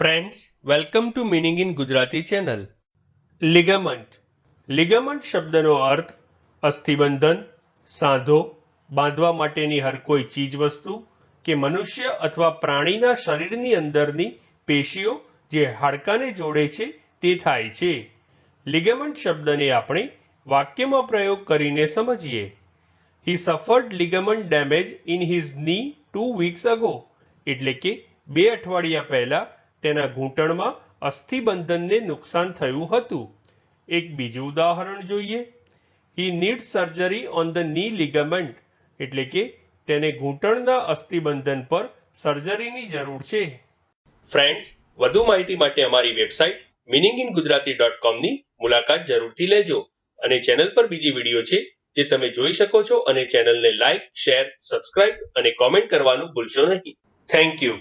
Friends welcome to meaning in Gujarati channel ligament ligament શબ્દનો અર્થ અસ્થિબંધન, સાંધો, બાંધવા માટેની હર કોઈ ચીજ વસ્તુ કે મનુષ્ય અથવા પ્રાણીના શરીરની અંદરની પેશીઓ જે હાડકાને જોડે છે તે થાય છે. લિગામન્ટ શબ્દને આપણે વાક્યમાં પ્રયોગ કરીને સમજીએ. He suffered ligament damage in his knee two weeks ago એટલે કે બે અઠવાડિયા પહેલા તેના ઘૂંટણમાં અસ્થિબંધનને નુકસાન થયું હતું. એક બીજું ઉદાહરણ જોઈએ. He need surgery on the knee ligament એટલે કે તેને ઘૂંટણના અસ્થિબંધન પર સર્જરીની જરૂર છે. ફ્રેન્ડ્સ વધુ માહિતી માટે અમારી website meaning in Gujarati dot કોમની મુલાકાત જરૂરથી લેજો અને ચેનલ પર બીજી વીડિયો છે જે તમે જોઈ શકો છો અને ચેનલને લાઇક શેર સબસ્ક્રાઇબ અને કોમેન્ટ કરવાનું ભૂલશો નહીં. Thank you